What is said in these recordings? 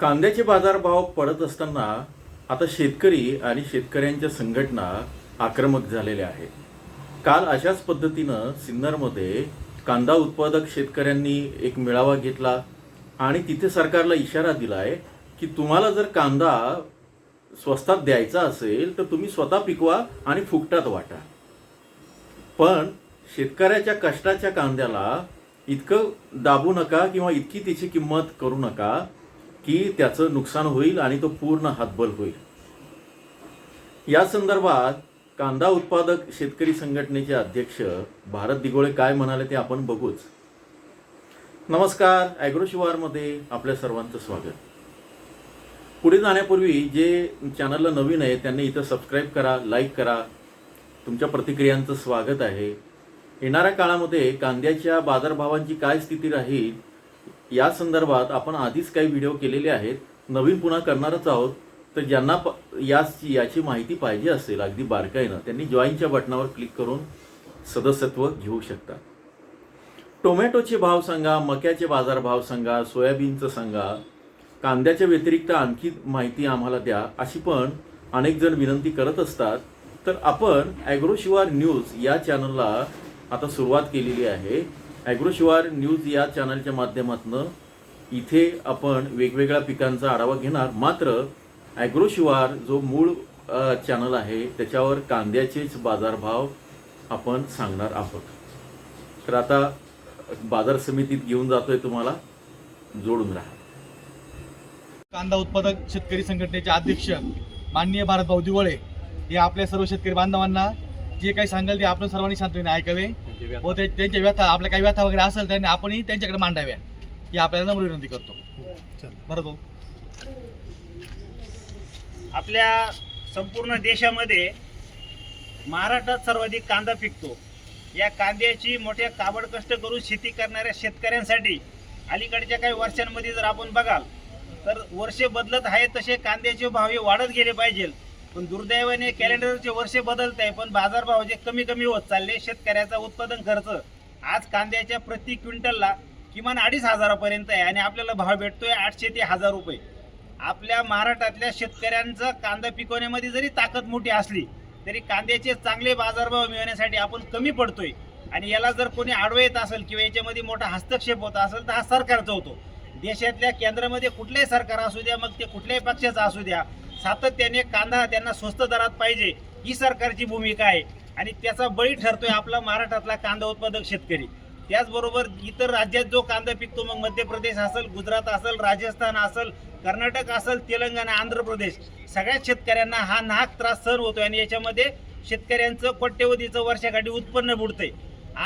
कांद्याचे बाजारभाव पडत असताना आता शेतकरी आणि शेतकऱ्यांच्या संघटना आक्रमक झालेल्या आहेत. काल अशाच पद्धतीनं सिन्नरमध्ये कांदा उत्पादक शेतकऱ्यांनी एक मेळावा घेतला आणि तिथे सरकारला इशारा दिला आहे की तुम्हाला जर कांदा स्वस्तात द्यायचा असेल तर तुम्ही स्वतः पिकवा आणि फुकटात वाटा. पण शेतकऱ्याच्या कष्टाच्या कांद्याला इतकं दाबू नका किंवा इतकी त्याची किंमत करू नका की त्याचं नुकसान होईल आणि तो पूर्ण हातबल होईल. या संदर्भात कांदा उत्पादक शेतकरी संघटनेचे अध्यक्ष भारत दिगोळे काय म्हणाले ते आपण बघूच. नमस्कार ॲग्रोशिवारमध्ये आपल्या सर्वांचं स्वागत. पुढे जाण्यापूर्वी जे चॅनलला नवीन आहे त्यांनी इथं सबस्क्राईब करा लाईक करा. तुमच्या प्रतिक्रियांचं स्वागत आहे. येणाऱ्या काळामध्ये कांद्याच्या बाजारभावांची काय स्थिती राहील या संदर्भात आपण आधीच काही व्हिडिओ केलेले आहेत. नवीन पुन्हा करणारच आहोत. तर ज्यांना याची याची माहिती पाहिजे असेल अगदी बारकाईनं त्यांनी जॉईनच्या बटनावर क्लिक करून सदस्यत्व घेऊ शकतात टोमॅटोचे भाव सांगा मक्याचे बाजारभाव सांगा सोयाबीनचं सांगा. कांद्याच्या व्यतिरिक्त आणखी माहिती आम्हाला द्या. अशी पण अनेक जण विनंती करत असतात. तर आपण ॲग्रोशिवार न्यूज या चॅनलला आता सुरुवात केलेली आहे. ॲग्रोशिवार न्यूज या चॅनलच्या माध्यमातून इथे आपण वेगवेगळ्या पिकांचा आढावा घेणार. मात्र ॲग्रोशिवार जो मूळ चॅनल आहे त्याच्यावर कांद्याचेच बाजारभाव आपण सांगणार आहोत. तर आता बाजार समितीत घेऊन जातोय तुम्हाला. जोडून राहा. कांदा उत्पादक शेतकरी संघटनेचे अध्यक्ष माननीय भारत भाऊ दिवळे हे आपल्या सर्व शेतकरी बांधवांना जे काही सांगाल ते आपण सर्वांनी शांततेने ऐकावे. व ते- त्यांच्या व्यथा आपल्या काही व्यथा वगैरे असेल त्यांनी आपणही त्यांच्याकडे मांडाव्या. ही आपल्याला नम्र विनंती करतो. भारत भाऊ. आपल्या संपूर्ण देशामध्ये महाराष्ट्रात सर्वाधिक कांदा पिकतो. या कांद्याची मोठ्या काबड कष्ट करून शेती करणाऱ्या शेतकऱ्यांसाठी अलीकडच्या काही वर्षांमध्ये जर आपण बघाल तर वर्षे बदलत आहे तसे कांद्याचे भाव हे वाढत गेले पाहिजे पण दुर्दैवाने कॅलेंडरचे वर्षे बदलत आहे पण बाजारभाव जे कमी कमी होत चालले शेतकऱ्याचा उत्पादन खर्च आज कांद्याच्या प्रति क्विंटलला किमान अडीच हजारापर्यंत आहे आणि आपल्याला भाव भेटतोय आठशे ते हजार रुपये. आपल्या महाराष्ट्रातल्या शेतकऱ्यांचा कांदा पिकवण्यामध्ये जरी ताकद मोठी असली तरी कांद्याचे चांगले बाजारभाव मिळवण्यासाठी आपण कमी पडतोय. आणि याला जर कोणी आडवं येत असेल किंवा याच्यामध्ये मोठा हस्तक्षेप होत असेल तर हा सरकारचा होतो. देशातल्या केंद्रामध्ये कुठलंही सरकार असू द्या मग ते कुठल्याही पक्षाचं असू द्या सातत्याने कांदा त्यांना स्वस्त दरात पाहिजे ही सरकारची भूमिका आहे. आणि त्याचा बळी ठरतोय आपला महाराष्ट्रातला कांदा उत्पादक शेतकरी. त्याचबरोबर इतर राज्यात जो कांदा पिकतो मग मध्य प्रदेश असेल गुजरात असेल राजस्थान असेल कर्नाटक असेल तेलंगणा आंध्र प्रदेश सगळ्याच शेतकऱ्यांना हा नाहक त्रास सहन होतोय. आणि याच्यामध्ये शेतकऱ्यांचं कोट्यवधीचं वर्षाकाठी उत्पन्न बुडतंय.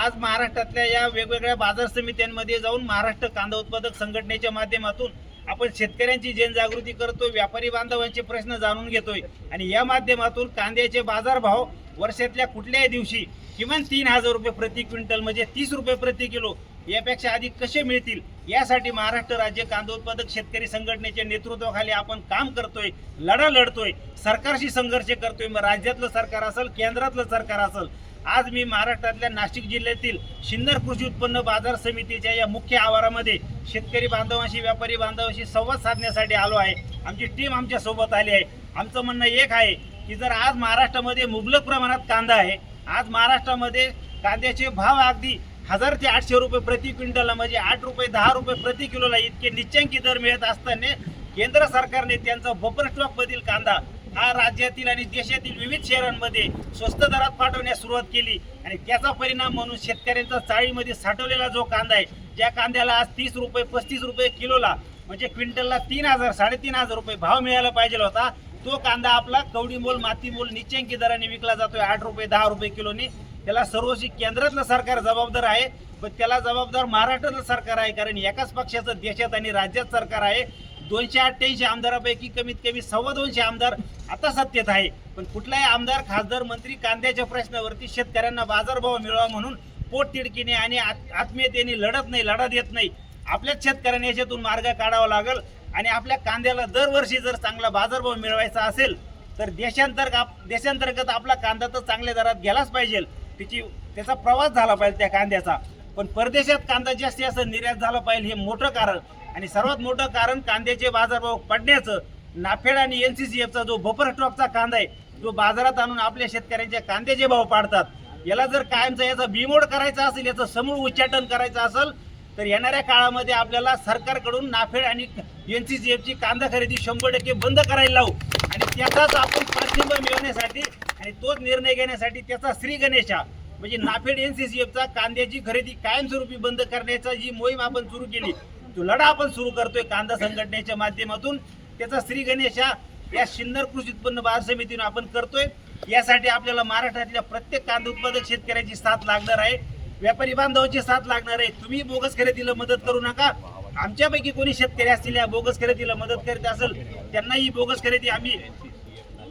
आज महाराष्ट्रातल्या या वेगवेगळ्या बाजार समित्यांमध्ये जाऊन महाराष्ट्र कांदा उत्पादक संघटनेच्या माध्यमातून आपण शेतकऱ्यांची जनजागृती करतोय व्यापारी बांधवांचे प्रश्न जाणून घेतोय. आणि या माध्यमातून कांद्याचे बाजारभाव वर्षातल्या कुठल्याही दिवशी किमान तीन हजार रुपये प्रति क्विंटल म्हणजे तीस रुपये प्रति किलो यापेक्षा अधिक कसे मिळतील? यासाठी महाराष्ट्र राज्य कांदा उत्पादक शेतकरी संघटनेच्या नेतृत्वाखाली आपण काम करतोय लढा लढतोय. सरकारशी संघर्ष करतोय. मग राज्यातलं सरकार असेल केंद्रातलं सरकार असेल आज मी महाराष्ट्रातल्या नाशिक जिल्ह्यातील सिन्नर कृषी उत्पन्न बाजार समितीच्या या मुख्य आवारामध्ये शेतकरी बांधवांशी व्यापारी बांधवांशी संवाद साधण्यासाठी आलो आहे. आमची टीम आमच्यासोबत आली आहे. आमचं म्हणणं एक आहे की जर आज महाराष्ट्रामध्ये मुबलक प्रमाणात कांदा आहे आज महाराष्ट्रामध्ये कांद्याचे भाव अगदी हजार ते आठशे रुपये प्रति क्विंटलला म्हणजे आठ रुपये दहा रुपये प्रति किलोला इतके निश्चंकी दर मिळत असताना केंद्र सरकारने त्यांचा बफर स्टॉकमधील कांदा हा राज्यातील आणि देशातील विविध शहरांमध्ये स्वस्त दरात पाठवण्यास सुरुवात केली. आणि त्याचा परिणाम म्हणून शेतकऱ्यांचा चाळीमध्ये साठवलेला जो कांदा आहे ज्या कांद्याला आज तीस रुपये पस्तीस रुपये किलोला म्हणजे क्विंटलला तीन हजार साडेतीन हजार रुपये भाव मिळायला पाहिजे होता तो कांदा आपला कवडी मोल माती मोल निश्चंकी दराने विकला जातोय आठ रुपये दहा रुपये किलोने. त्याला सर्वशी केंद्रातलं सरकार जबाबदार आहे पण त्याला जबाबदार महाराष्ट्रातलं सरकार आहे कारण एकाच पक्षाचं देशात आणि राज्यात सरकार आहे. दोनशे अठ्ठ्याऐंशी आमदारापैकी कमीत कमी सव्वा दोनशे आमदार आता सत्तेत आहे. पण कुठलाही आमदार खासदार मंत्री कांद्याच्या प्रश्नावरती शेतकऱ्यांना बाजारभाव मिळावा म्हणून पोटतिडकीने आणि आत्मीयतेने लढत नाही लढा देत नाही. आपल्याच शेतकऱ्यांनी याच्यातून मार्ग काढावा लागेल आणि आपल्या कांद्याला दरवर्षी जर चांगला बाजारभाव मिळवायचा असेल तर देशांतर्गत आप- देशांतर्गत आपला कांदा तर चांगल्या दरात गेलाच पाहिजे. त्याची त्याचा प्रवास झाला पाहिजे त्या कांद्याचा. पण परदेशात कांदा जास्ती असं निर्यात झाला पाहिजे हे मोठं कारण. आणि सर्वात मोठं कारण कांद्याचे बाजारभाव पडण्याचं नाफेड आणि एन सी सी एफचा जो बफर स्टॉकचा कांदा आहे जो बाजारात आणून आपल्या शेतकऱ्यांच्या कांद्याचे भाव पाडतात याला जर कायमचा याचा बिमोड करायचा असेल याचं समूळ उच्चाटन करायचं असेल तर येणाऱ्या काळामध्ये आपल्याला सरकारकडून नाफेड आणि एन सी जी एफची कांदा खरेदी शंभर टक्के बंद करायला लावू. आणि त्याचाच आपण पाठिंबा मिळवण्यासाठी आणि तोच निर्णय घेण्यासाठी त्याचा श्री गणेशा म्हणजे नाफेड एन सी सी एफचा कांद्याची खरेदी कायमस्वरूपी बंद करण्याचा जी मोहीम आपण सुरू केली. तो लढा आपण सुरू करतोय कांदा संघटनेच्या माध्यमातून त्याचा श्री गणेशा या सिन्नर कृषी उत्पन्न बाजार समितीनं आपण करतोय. यासाठी आपल्याला महाराष्ट्रातल्या प्रत्येक कांदा उत्पादक शेतकऱ्याची साथ लागणार आहे. व्यापारी बांधवांची साथ लागणार आहे. तुम्ही बोगस खरेदीला मदत करू नका. आमच्यापैकी कोणी शेतकरी असतील या बोगस खरेदीला मदत करीत असेल त्यांना ही बोगस खरेदी आम्ही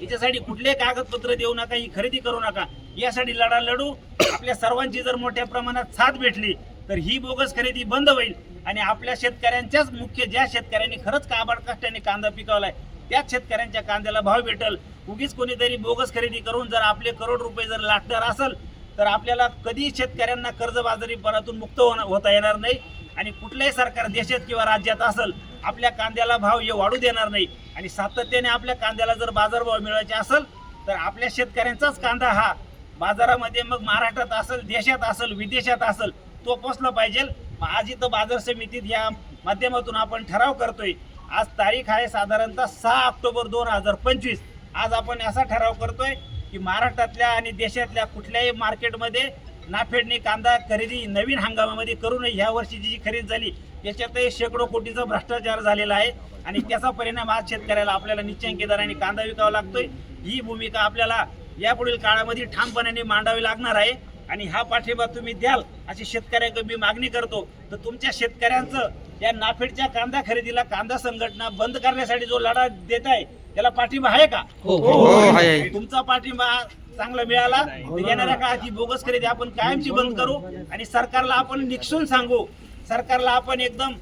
याच्यासाठी कुठले कागदपत्र देऊ नका ही खरेदी करू नका. यासाठी लढा लढू. आपल्या सर्वांची जर मोठ्या प्रमाणात साथ भेटली तर ही बोगस खरेदी बंद होईल. आणि आपल्या शेतकऱ्यांच्याच मुख्य ज्या शेतकऱ्यांनी खरंच काबाड कष्टाने कांदा पिकवलाय त्याच शेतकऱ्यांच्या कांद्याला भाव भेटल. उगीच कोणीतरी बोगस खरेदी करून जर आपले करोड रुपये जर लाटणार असेल तर आपल्याला कधी शेतकऱ्यांना कर्जबाजारीपणातून मुक्त होणं होता येणार नाही. आणि कुठलंही सरकार देशात किंवा राज्यात असेल आपल्या कांद्याला भाव हे वाढू देणार नाही. आणि सातत्याने आपल्या कांद्याला जर बाजारभाव मिळवायचे असेल तर आपल्या शेतकऱ्यांचाच कांदा हा बाजारामध्ये मग महाराष्ट्रात असेल देशात असेल विदेशात असेल तो पोचला पाहिजे. आज इथं बाजार समितीत या माध्यमातून आपण ठराव करतोय. आज तारीख आहे साधारणतः सहा ऑक्टोबर दोन हजार पंचवीस. आज आपण असा ठराव करतोय की महाराष्ट्रातल्या आणि देशातल्या कुठल्याही मार्केटमध्ये नाफेडणी कांदा खरेदी नवीन हंगामामध्ये करू नये. ह्या वर्षीची जी खरेदी झाली त्याच्यातही शेकडो कोटीचा भ्रष्टाचार झालेला आहे आणि त्याचा परिणाम आज शेतकऱ्याला आपल्याला निश्चयंकी दराने कांदा विकावा लागतोय. ही भूमिका आपल्याला यापुढील काळामध्ये ठामपणाने मांडावी लागणार आहे. आणि हा पाठिंबा तुम्ही द्याल. अशी शेतकऱ्यांकडे मी मागणी करतो तर तुमच्या शेतकऱ्यांचं या नाफेडच्या कांदा खरेदीला कांदा संघटना बंद करण्यासाठी जो लढा देत आहे त्याला पाठिंबा आहे का? तुमचा पाठिंबा चांगला मिळाला येणाऱ्या काळात ही बोगस खरेदी आपण कायमची बंद करू आणि सरकारला आपण निक्षून सांगू. सरकारला आपण एकदम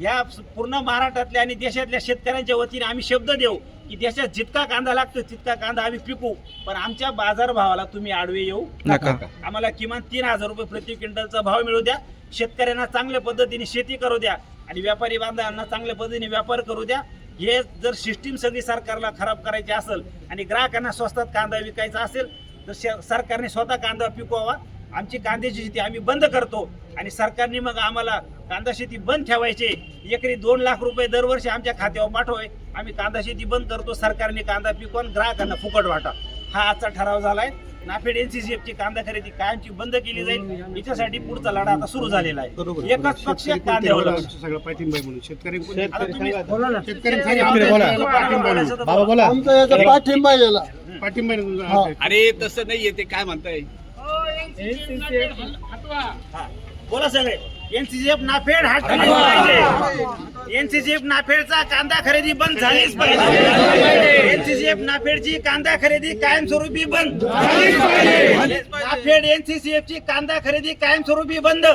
या पूर्ण महाराष्ट्रातल्या आणि देशातल्या शेतकऱ्यांच्या वतीने आम्ही शब्द देऊ. की देशात जितका कांदा लागतो तितका कांदा आम्ही पिकू. पण आमच्या बाजारभावाला तुम्ही आडवे येऊ नका. आम्हाला किमान तीन हजार रुपये प्रति क्विंटलचा भाव मिळू द्या. शेतकऱ्यांना चांगल्या पद्धतीने शेती करू द्या. आणि व्यापारी बांधवांना चांगल्या पद्धतीने व्यापार करू द्या. हे जर सिस्टीम सगळी सरकारला खराब करायची असेल आणि ग्राहकांना स्वस्तात कांदा विकायचा असेल तर सरकारने स्वतः कांदा पिकवावा. आमची कांद्याची शेती आम्ही बंद करतो. आणि सरकारने मग आम्हाला कांदा शेती बंद ठेवायचे. एकरी दोन लाख रुपये दरवर्षी आमच्या खात्यावर पाठवाय आम्ही कांदा शेती बंद करतो सरकारने कांदा पिकवून ग्राहकांना फुकट वाटा. हा आजचा ठराव झालाय. नाफेड एनसीसीएफ ची कांदा खरेदी कायमची बंद केली जाईल. याच्यासाठी पुढचा लढा आता सुरू झालेला आहे. एकच पक्ष कांद्यावर. हा. अरे तसं नाहीये ते काय म्हणताय? हा. बोला सगळे. एनसीसीएफ नाफेड पाहिजे एनसीसीएफ नाफेडचा कांदा खरेदी बंद झालीच पाहिजे. एनसीसीएफ नाफेडची कांदा खरेदी कायमस्वरूपी बंद. नाफेड एनसीसीएफ ची कांदा खरेदी कायमस्वरूपी बंद.